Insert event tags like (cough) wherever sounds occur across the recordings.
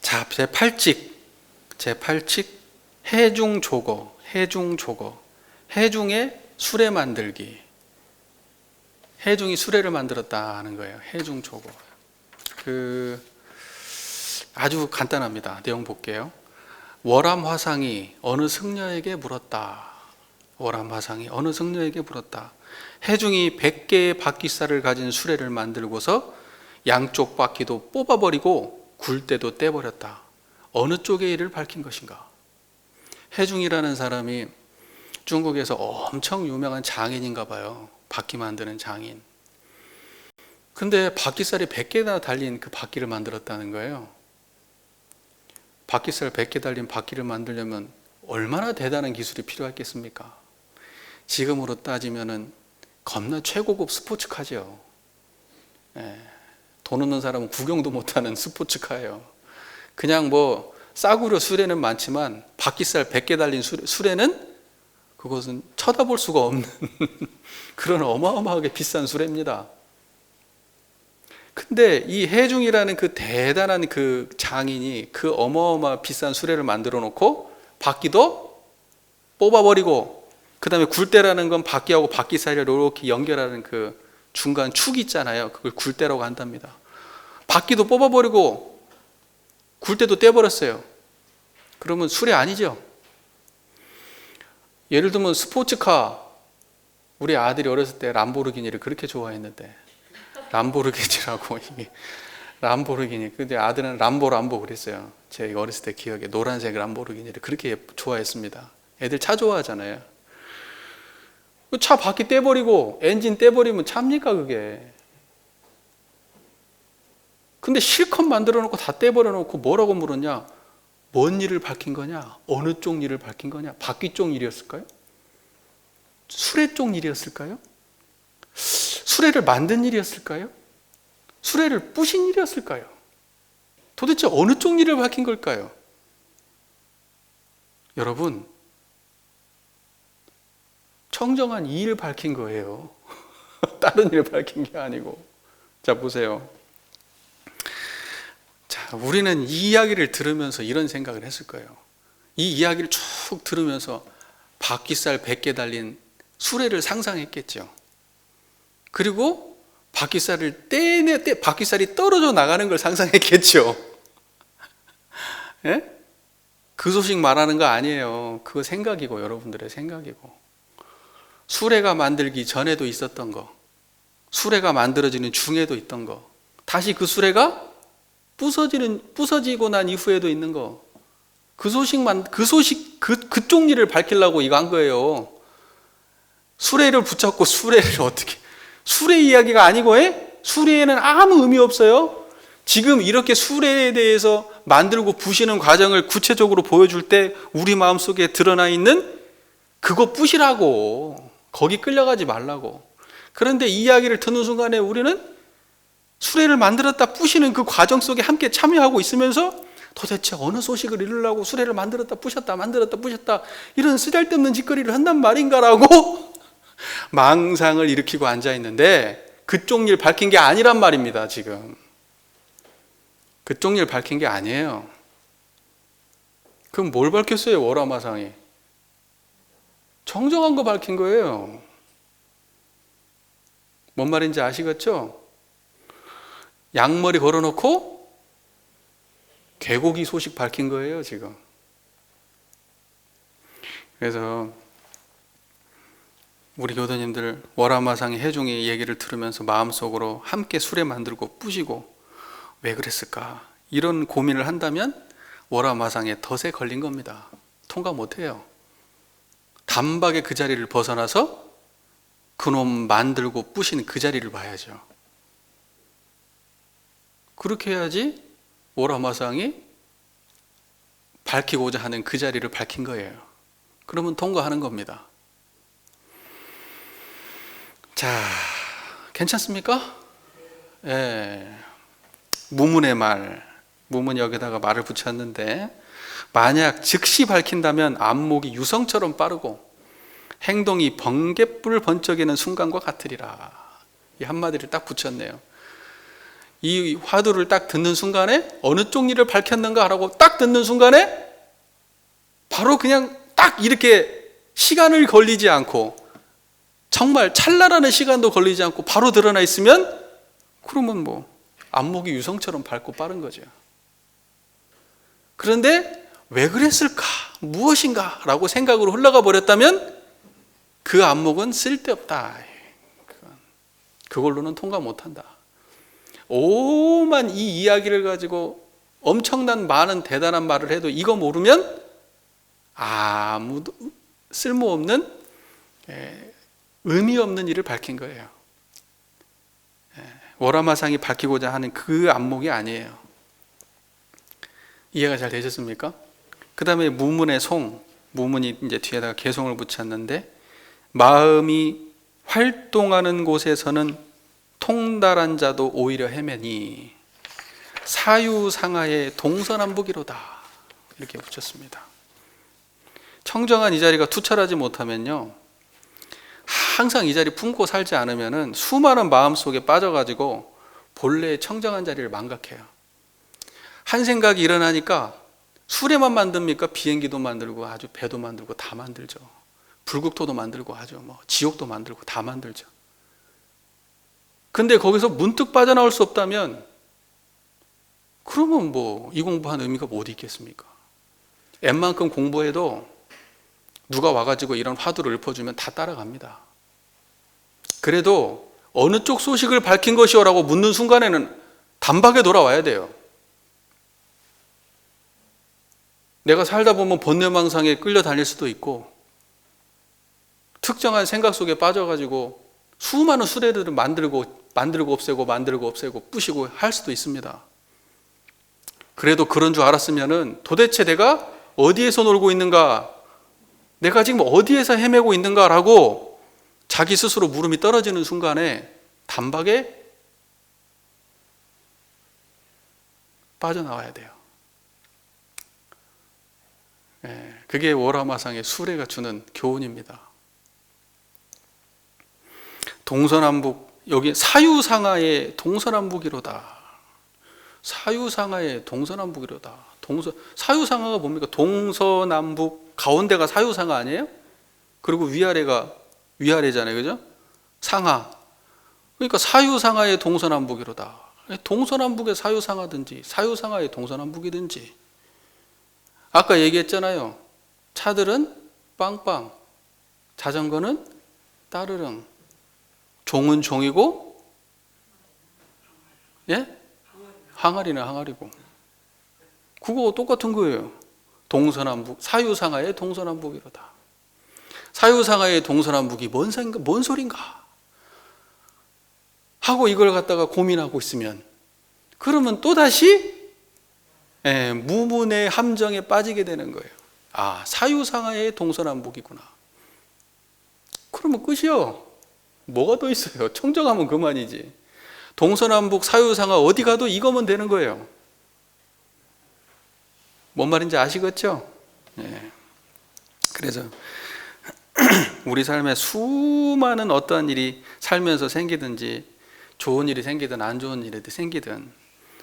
자, 제 8칙. 제 8칙 해중 조거. 해중 조거. 해중의 수레 만들기. 해중이 수레를 만들었다 하는 거예요. 해중 조거. 그 아주 간단합니다. 내용 볼게요. 월암 화상이 어느 승려에게 물었다. 월암 화상이 어느 승려에게 물었다. 해중이 100개의 바퀴살을 가진 수레를 만들고서 양쪽 바퀴도 뽑아버리고 굴대도 떼버렸다. 어느 쪽의 일을 밝힌 것인가? 해중이라는 사람이 중국에서 엄청 유명한 장인인가 봐요. 바퀴 만드는 장인. 근데 바퀴살이 100개나 달린 그 바퀴를 만들었다는 거예요. 바퀴살 100개 달린 바퀴를 만들려면 얼마나 대단한 기술이 필요했겠습니까? 지금으로 따지면은 겁나 최고급 스포츠카죠. 예, 돈 없는 사람은 구경도 못하는 스포츠카예요. 그냥 뭐 싸구려 수레는 많지만 바퀴살 100개 달린 수레, 수레는 그것은 쳐다볼 수가 없는 (laughs) 그런 어마어마하게 비싼 수레입니다. 근데 이 해중이라는 그 대단한 그 장인이 그 어마어마 비싼 수레를 만들어 놓고 바퀴도 뽑아버리고 그 다음에 굴대라는 건 바퀴하고 바퀴 사이를 이렇게 연결하는 그 중간 축 있잖아요. 그걸 굴대라고 한답니다. 바퀴도 뽑아버리고 굴대도 떼버렸어요. 그러면 수레 아니죠? 예를 들면 스포츠카 우리 아들이 어렸을 때 람보르기니를 그렇게 좋아했는데 람보르기니라고 (laughs) 이게 람보르기니 근데 아들은 람보 람보 그랬어요. 제 어렸을 때 기억에 노란색 람보르기니를 그렇게 좋아했습니다. 애들 차 좋아하잖아요. 그차 바퀴 떼버리고 엔진 떼버리면 찹니까 그게? 근데 실컷 만들어 놓고 다 떼버려 놓고 뭐라고 물었냐? 뭔 일을 밝힌 거냐? 어느 쪽 일을 밝힌 거냐? 바퀴 쪽 일이었을까요? 수레 쪽 일이었을까요? 수레를 만든 일이었을까요? 수레를 부신 일이었을까요? 도대체 어느 쪽 일을 밝힌 걸까요? 여러분, 청정한 이 일을 밝힌 거예요. (laughs) 다른 일을 밝힌 게 아니고. 자, 보세요. 자, 우리는 이 이야기를 들으면서 이런 생각을 했을 거예요. 이 이야기를 쭉 들으면서 바퀴살 100개 달린 수레를 상상했겠죠. 그리고 바퀴살을 떼내, 떼, 바퀴살이 떨어져 나가는 걸 상상했겠죠. (laughs) 예? 그 소식 말하는 거 아니에요. 그거 생각이고, 여러분들의 생각이고. 수레가 만들기 전에도 있었던 거, 수레가 만들어지는 중에도 있던 거, 다시 그 수레가 부서지는 부서지고 난 이후에도 있는 거. 그 소식만 그 소식 그 그쪽 일을 밝히려고 이거 한 거예요. 수레를 붙잡고 수레를 (laughs) 어떻게 수레 이야기가 아니고 해? 수레에는 아무 의미 없어요. 지금 이렇게 수레에 대해서 만들고 부시는 과정을 구체적으로 보여줄 때 우리 마음속에 드러나 있는 그거 뿌시라고 거기 끌려가지 말라고. 그런데 이 이야기를 듣는 순간에 우리는 수레를 만들었다 부시는 그 과정 속에 함께 참여하고 있으면서 도대체 어느 소식을 이루려고 수레를 만들었다 부셨다 만들었다 부셨다 이런 쓰잘데없는 짓거리를 한단 말인가라고 (laughs) 망상을 일으키고 앉아 있는데 그쪽 일 밝힌 게 아니란 말입니다 지금. 그쪽 일 밝힌 게 아니에요. 그럼 뭘 밝혔어요 월화마상이? 정정한 거 밝힌 거예요. 뭔 말인지 아시겠죠? 양머리 걸어놓고 개고기 소식 밝힌 거예요, 지금. 그래서 우리 교도님들 월화마상의 해중의 얘기를 들으면서 마음속으로 함께 수레 만들고 뿌시고 왜 그랬을까? 이런 고민을 한다면 월화마상에 덫에 걸린 겁니다. 통과 못 해요. 단박에 그 자리를 벗어나서 그놈 만들고 뿌신 그 자리를 봐야죠. 그렇게 해야지 월화마상이 밝히고자 하는 그 자리를 밝힌 거예요. 그러면 통과하는 겁니다. 자, 괜찮습니까? 예. 무문의 말, 무문 여기다가 말을 붙였는데, 만약 즉시 밝힌다면 안목이 유성처럼 빠르고, 행동이 번개불 번쩍이는 순간과 같으리라. 이 한마디를 딱 붙였네요. 이 화두를 딱 듣는 순간에 어느 쪽 일을 밝혔는가라고 딱 듣는 순간에 바로 그냥 딱 이렇게 시간을 걸리지 않고 정말 찰나라는 시간도 걸리지 않고 바로 드러나 있으면 그러면 뭐 안목이 유성처럼 밝고 빠른 거죠. 그런데 왜 그랬을까? 무엇인가? 라고 생각으로 흘러가 버렸다면 그 안목은 쓸데없다. 그걸로는 통과 못 한다. 오만 이 이야기를 가지고 엄청난 많은 대단한 말을 해도 이거 모르면 아무도 쓸모없는 에, 의미 없는 일을 밝힌 거예요. 에, 월화마상이 밝히고자 하는 그 안목이 아니에요. 이해가 잘 되셨습니까? 그 다음에 무문의 송, 무문이 이제 뒤에다가 개송을 붙였는데 마음이 활동하는 곳에서는 통달한 자도 오히려 헤매니 사유상하의 동서남북이로다 이렇게 붙였습니다. 청정한 이 자리가 투철하지 못하면요 항상 이 자리 품고 살지 않으면은 수많은 마음 속에 빠져가지고 본래의 청정한 자리를 망각해요. 한 생각이 일어나니까 수레만 만듭니까? 비행기도 만들고 아주 배도 만들고 다 만들죠. 불국토도 만들고 하죠. 뭐 지옥도 만들고 다 만들죠. 근데 거기서 문득 빠져나올 수 없다면 그러면 뭐 이 공부한 의미가 뭐 어디 있겠습니까? 웬만큼 공부해도 누가 와가지고 이런 화두를 읊어주면 다 따라갑니다. 그래도 어느 쪽 소식을 밝힌 것이오라고 묻는 순간에는 단박에 돌아와야 돼요. 내가 살다 보면 번뇌망상에 끌려다닐 수도 있고 특정한 생각 속에 빠져가지고 수많은 수레들을 만들고 만들고 없애고 만들고 없애고 부시고 할 수도 있습니다. 그래도 그런 줄 알았으면은 도대체 내가 어디에서 놀고 있는가, 내가 지금 어디에서 헤매고 있는가라고 자기 스스로 물음이 떨어지는 순간에 단박에 빠져나와야 돼요. 예, 그게 월화마상의 수레가 주는 교훈입니다. 동서남북 여기 사유상하의 동서남북이로다. 사유상하의 동서남북이로다. 동서 사유상하가 뭡니까? 동서남북 가운데가 사유상하 아니에요? 그리고 위아래가 위아래잖아요, 그죠? 상하. 그러니까 사유상하의 동서남북이로다. 동서남북의 사유상하든지 사유상하의 동서남북이든지. 아까 얘기했잖아요. 차들은 빵빵, 자전거는 따르릉. 종은 종이고, 예? 항아리는 항아리고. 그거 똑같은 거예요. 동서남북, 사유상하의 동서남북이로다. 사유상하의 동서남북이 뭔, 생각, 뭔 소린가? 하고 이걸 갖다가 고민하고 있으면, 그러면 또 다시 예, 무문의 함정에 빠지게 되는 거예요. 아, 사유상하의 동서남북이구나. 그러면 끝이요. 뭐가 더 있어요? 청정하면 그만이지. 동서남북 사유상하 어디 가도 이거면 되는 거예요. 뭔 말인지 아시겠죠? 예. 그래서 (clears throat) 우리 삶에 수많은 어떠한 일이 살면서 생기든지 좋은 일이 생기든 안 좋은 일이 생기든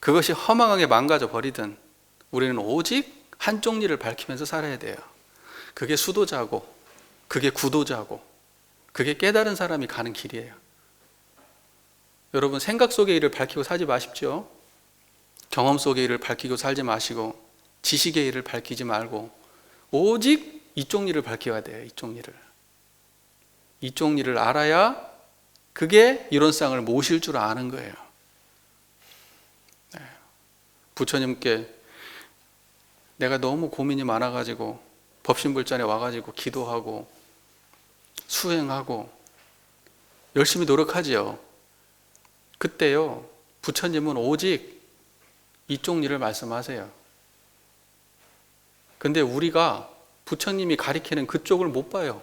그것이 허망하게 망가져 버리든 우리는 오직 한쪽 일을 밝히면서 살아야 돼요. 그게 수도자고 그게 구도자고 그게 깨달은 사람이 가는 길이에요. 여러분 생각 속의 일을 밝히고 살지 마십시오. 경험 속의 일을 밝히고 살지 마시고 지식의 일을 밝히지 말고 오직 이쪽 일을 밝혀야 돼요. 이쪽 일을. 이쪽 일을 알아야 그게 이론상을 모실 줄 아는 거예요. 네. 부처님께 내가 너무 고민이 많아가지고 법신불전에 와가지고 기도하고 수행하고 열심히 노력하지요. 그때요, 부처님은 오직 이쪽 일을 말씀하세요. 근데 우리가 부처님이 가리키는 그쪽을 못 봐요.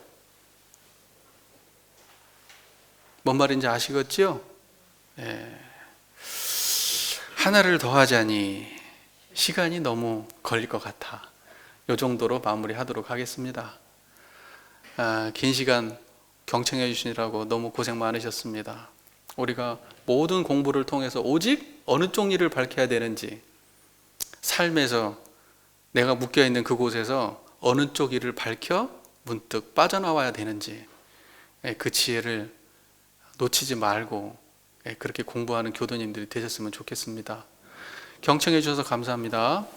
뭔 말인지 아시겠지요? 예. 하나를 더하자니 시간이 너무 걸릴 것 같아. 이 정도로 마무리하도록 하겠습니다. 아, 긴 시간 경청해 주시느라고 너무 고생 많으셨습니다. 우리가 모든 공부를 통해서 오직 어느 쪽 일을 밝혀야 되는지 삶에서 내가 묶여 있는 그곳에서 어느 쪽 일을 밝혀 문득 빠져나와야 되는지 예, 그 지혜를 놓치지 말고 예, 그렇게 공부하는 교도님들이 되셨으면 좋겠습니다. 경청해 주셔서 감사합니다.